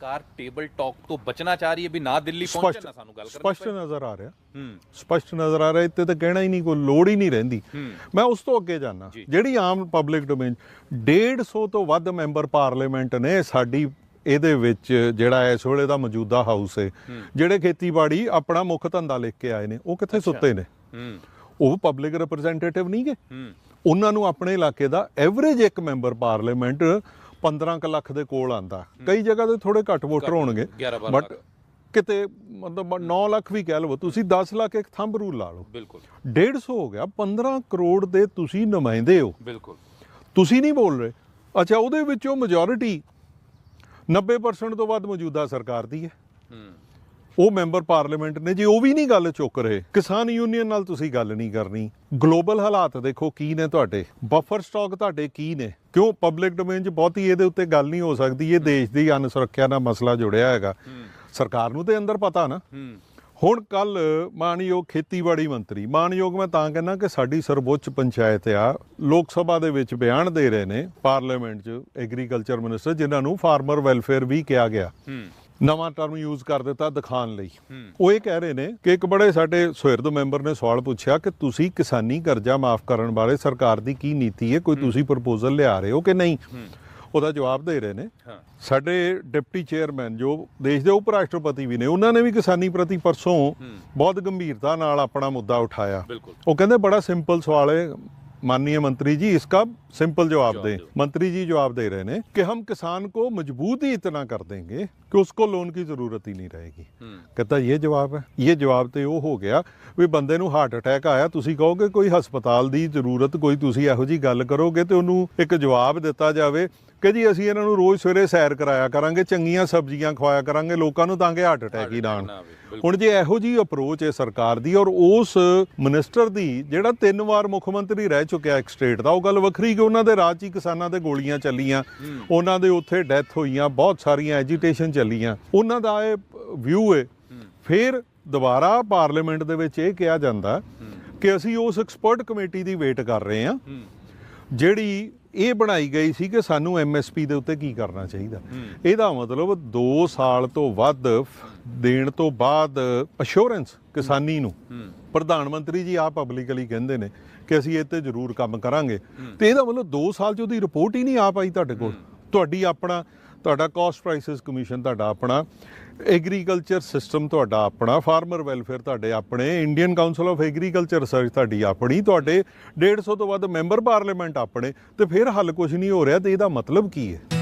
ਸਰਕਾਰ table talk ਤੋਂ ਬਚਣਾ ਚਾਹ ਰਹੀ ਹੈ ਵੀ ਨਾ ਦਿੱਲੀ ਪਹੁੰਚਣ ਨਾ ਸਾਨੂੰ ਗੱਲ ਕਰਨੀ ਸਪਸ਼ਟ ਨਜ਼ਰ ਆ ਰਿਹਾ। ਹੂੰ। ਸਪਸ਼ਟ ਨਜ਼ਰ ਆ ਰਿਹਾ ਇੱਥੇ ਤਾਂ ਕਹਿਣਾ ਹੀ ਨਹੀਂ ਕੋਈ ਲੋੜ ਹੀ ਨਹੀਂ ਰਹਿੰਦੀ। ਮੈਂ ਉਸ ਤੋਂ ਅੱਗੇ ਜਾਣਾ। ਜਿਹੜੀ ਆਮ ਪਬਲਿਕ ਡੋਮੇਨ 150 ਤੋਂ ਵੱਧ ਮੈਂਬਰ ਪਾਰਲੀਮੈਂਟ ਨੇ ਸਾਡੀ ਇਹਦੇ ਵਿੱਚ ਜਿਹੜਾ ਇਸ ਵੇਲੇ ਦਾ ਮੌਜੂਦਾ ਹਾਊਸ ਹੈ ਜਿਹੜੇ ਖੇਤੀਬਾੜੀ ਆਪਣਾ ਮੁੱਖ ਧੰਦਾ ਲੈ ਕੇ ਆਏ ਨੇ ਉਹ ਕਿੱਥੇ ਸੁੱਤੇ ਨੇ? ਉਹ ਪਬਲਿਕ ਰਿਪਰੈਜ਼ੈਂਟੇਟਿਵ ਨਹੀਂ ਗੇ। ਹੂੰ। ਉਹਨਾਂ ਨੂੰ ਆਪਣੇ ਇਲਾਕੇ ਦਾ ਐਵਰੇਜ ਇੱਕ ਮੈਂਬਰ ਪਾਰਲੀਮੈਂਟ 15 ਕੁ ਲੱਖ ਦੇ ਕੋਲ ਆਂਦਾ। ਕਈ ਜਗ੍ਹਾ ਤੇ ਥੋੜੇ ਘੱਟ ਵੋਟਰ ਹੋਣਗੇ 11 12 ਬਟ ਕਿਤੇ ਮਤਲਬ 9 ਲੱਖ ਵੀ ਕਹਿ ਲਵੋ ਤੁਸੀਂ 10 ਲੱਖ ਇੱਕ ਥੰਬ ਰੂਲ ਲਾ ਲਓ। ਬਿਲਕੁਲ। 150 ਹੋ ਗਿਆ 15 ਕਰੋੜ ਦੇ ਤੁਸੀਂ ਨੁਮਾਇੰਦੇ ਹੋ। ਬਿਲਕੁਲ। ਤੁਸੀਂ ਨਹੀਂ ਬੋਲ ਰਹੇ। ਅੱਛਾ ਉਹਦੇ ਵਿੱਚੋਂ ਮੈਜੋਰਿਟੀ 90% ਤੋਂ ਵੱਧ ਮੌਜੂਦਾ ਸਰਕਾਰ ਦੀ ਹੈ। ਹੂੰ। ਉਹ ਮੈਂਬਰ ਪਾਰਲੀਮੈਂਟ ਨੇ ਜੇ ਉਹ ਵੀ ਨਹੀਂ ਗੱਲ ਚੁੱਕ ਰਹੇ ਕਿਸਾਨ ਯੂਨੀਅਨ ਨਾਲ ਤੁਸੀਂ ਗੱਲ ਨਹੀਂ ਕਰਨੀ। ਗਲੋਬਲ ਹਾਲਾਤ ਦੇਖੋ ਕੀ ਨੇ ਤੁਹਾਡੇ ਬਫਰ ਸਟਾਕ ਤੁਹਾਡੇ ਕੀ ਨੇ? ਕਿਉਂ ਪਬਲਿਕ ਡੋਮੇਨ 'ਚ ਬਹੁਤੀ ਇਹਦੇ ਉੱਤੇ ਗੱਲ ਨਹੀਂ ਹੋ ਸਕਦੀ ਇਹ ਦੇਸ਼ ਦੀ ਅੰਨ ਸੁਰੱਖਿਆ ਨਾਲ ਮਸਲਾ ਜੁੜਿਆ ਹੈਗਾ। ਸਰਕਾਰ ਨੂੰ ਤੇ ਅੰਦਰ ਪਤਾ ਨਾ। ਹੁਣ ਕੱਲ ਮਾਨਯੋਗ ਖੇਤੀਬਾੜੀ ਮੰਤਰੀ ਮਾਨਯੋਗ ਮੈਂ ਤਾਂ ਕਹਿੰਦਾ ਕਿ ਸਾਡੀ ਸਰਵੋੱਚ ਪੰਚਾਇਤ ਆ ਲੋਕ ਸਭਾ ਦੇ ਵਿੱਚ ਬਿਆਨ ਦੇ ਰਹੇ ਨੇ ਪਾਰਲੀਮੈਂਟ 'ਚ ਐਗਰੀਕਲਚਰ ਮਿਨਿਸਟਰ ਜਿਨ੍ਹਾਂ ਨੂੰ ਫਾਰਮਰ ਵੈਲਫੇਅਰ ਵੀ ਕਿਹਾ ਗਿਆ। ਨਵਾਂ ਟਰਮ ਯੂਜ਼ ਕਰ ਦਿੱਤਾ ਦਿਖਾਣ ਲਈ। ਉਹ ਇਹ ਕਹਿ ਰਹੇ ਨੇ ਕਿ ਇੱਕ ਬੜੇ ਸਾਡੇ ਸੁਹਿਰਦ ਮੈਂਬਰ ਨੇ ਸਵਾਲ ਪੁੱਛਿਆ ਕਿ ਤੁਸੀਂ ਕਿਸਾਨੀ ਕਰਜ਼ਾ ਮਾਫ ਕਰਨ ਬਾਰੇ ਸਰਕਾਰ ਦੀ ਕੀ ਨੀਤੀ ਹੈ? ਕੋਈ ਤੁਸੀਂ ਪ੍ਰਪੋਜ਼ਲ ਲਿਆ ਰਹੇ ਹੋ ਕਿ ਨਹੀਂ? ਉਹਦਾ ਜਵਾਬ ਦੇ ਰਹੇ ਨੇ। ਸਾਡੇ ਡਿਪਟੀ ਚੇਅਰਮੈਨ ਜੋ ਦੇਸ਼ ਦੇ ਉਪ ਰਾਸ਼ਟਰਪਤੀ ਵੀ ਨੇ ਉਹਨਾਂ ਨੇ ਵੀ ਕਿਸਾਨੀ ਪ੍ਰਤੀ ਪਰਸੋਂ ਬਹੁਤ ਗੰਭੀਰਤਾ ਨਾਲ ਆਪਣਾ ਮੁੱਦਾ ਉਠਾਇਆ। ਉਹ ਕਹਿੰਦੇ ਬੜਾ ਸਿੰਪਲ ਸਵਾਲ ਹੈ। ਮਾਨਨੀय ਮੰਤਰੀ ਜੀ ਇਸ ਦਾ सिंपल जवाब जवाब दें दो। मंत्री जी जवाब दे रहे हैं कि हम किसान को मजबूत ही इतना कर देंगे कि उसको लोन की जरूरत ही नहीं रहेगी ਹੂੰ ਕਹਿੰਦਾ ਇਹ ਜਵਾਬ ਹੈ ਇਹ ਜਵਾਬ ਤੇ ਉਹ ਹੋ ਗਿਆ ਵੀ ਬੰਦੇ ਨੂੰ ਹਾਰਟ ਅਟੈਕ ਆਇਆ ਤੁਸੀਂ ਕਹੋਗੇ ਕੋਈ ਹਸਪਤਾਲ ਦੀ ਜ਼ਰੂਰਤ ਕੋਈ ਤੁਸੀਂ ਇਹੋ ਜੀ ਗੱਲ ਕਰੋਗੇ ਤੇ ਉਹਨੂੰ ਇੱਕ ਜਵਾਬ ਦਿੱਤਾ ਜਾਵੇ ਕਿ ਜੀ ਅਸੀਂ ਇਹਨਾਂ ਨੂੰ ਰੋਜ਼ ਸਵੇਰੇ ਸੈਰ ਕਰਾਇਆ ਕਰਾਂਗੇ ਚੰਗੀਆਂ ਸਬਜ਼ੀਆਂ ਖਵਾਇਆ ਕਰਾਂਗੇ ਲੋਕਾਂ ਨੂੰ ਤਾਂ ਕਿ ਹਾਰਟ ਅਟੈਕ ਹੀ ਨਾ ਆਉਣ ਨਾ ਆਵੇ, ਬਿਲਕੁਲ। ਹੁਣ ਜੇ ਇਹੋ ਜੀ ਅਪਰੋਚ ਹੈ ਸਰਕਾਰ ਦੀ ਔਰ ਉਸ ਮਿਨਿਸਟਰ ਦੀ ਜਿਹੜਾ ਤਿੰਨ ਵਾਰ ਮੁੱਖ ਮੰਤਰੀ ਰਹਿ ਚੁੱਕਿਆ ਇੱਕ ਸਟੇਟ ਦਾ ਉਹ ਗੱਲ ਵੱਖਰੀ ਕਿ ਉਹਨਾਂ ਦੇ ਰਾਜ 'ਚ ਹੀ ਕਿਸਾਨਾਂ ਤੇ ਗੋਲੀਆਂ ਚੱਲੀਆਂ। ਉਹਨਾਂ ਦੇ ਉੱਥੇ ਡੈਥ ਹੋਈਆਂ ਬਹੁਤ ਸਾਰੀਆਂ ਐਜੀਟੇਸ਼ਨ ਚੱਲੀਆਂ। ਉਹਨਾਂ ਦਾ ਇਹ ਵਿਊ ਹੈ। ਫਿਰ ਦੁਬਾਰਾ ਪਾਰਲੀਮੈਂਟ ਦੇ ਵਿੱਚ ਇਹ ਕਿਹਾ ਜਾਂਦਾ ਕਿ ਅਸੀਂ ਉਸ ਐਕਸਪਰਟ ਕਮੇਟੀ ਦੀ ਵੇਟ ਕਰ ਰਹੇ ਹੂੰ। ਜਿਹੜੀ ਇਹ ਬਣਾਈ ਗਈ ਸੀ ਕਿ ਸਾਨੂੰ ਐਮਐਸਪੀ ਦੇ ਉੱਤੇ ਕੀ ਕਰਨਾ ਚਾਹੀਦਾ। ਇਹਦਾ ਮਤਲਬ 2 ਸਾਲ ਤੋਂ ਵੱਧ ਦੇਣ ਤੋਂ ਬਾਅਦ ਅਸ਼ੋਰੈਂਸ ਕਿਸਾਨੀ ਨੂੰ। ਪ੍ਰਧਾਨ ਮੰਤਰੀ ਜੀ ਆ ਪਬਲਿਕਲੀ ਕਹਿੰਦੇ ਨੇ ਕਿ ਅਸੀਂ ਇਹ ਤੇ ਜ਼ਰੂਰ ਕੰਮ ਕਰਾਂਗੇ। ਤੇ ਇਹਦਾ ਮਤਲਬ 2 ਸਾਲ ਚ ਉਹਦੀ ਰਿਪੋਰਟ ਹੀ ਨਹੀਂ ਆ ਪਾਈ ਤੁਹਾਡੇ ਕੋਲ। ਤੁਹਾਡੀ ਆਪਣਾ ਤੁਹਾਡਾ ਕਾਸਟ ਪ੍ਰਾਈਸਿਸ ਕਮਿਸ਼ਨ ਤੁਹਾਡਾ ਆਪਣਾ ਐਗਰੀਕਲਚਰ ਸਿਸਟਮ ਤੁਹਾਡਾ ਆਪਣਾ ਫਾਰਮਰ ਵੈਲਫੇਅਰ ਤੁਹਾਡੇ ਆਪਣੇ Indian council of agriculture research ਤੁਹਾਡੀ ਆਪਣੀ ਤੁਹਾਡੇ 150 ਤੋਂ ਵੱਧ ਮੈਂਬਰ ਪਾਰਲੀਮੈਂਟ ਆਪਣੇ ਤੇ ਫਿਰ ਹੱਲ ਕੁਝ ਨਹੀਂ ਹੋ ਰਿਹਾ ਤੇ ਇਹਦਾ ਮਤਲਬ ਕੀ ਹੈ?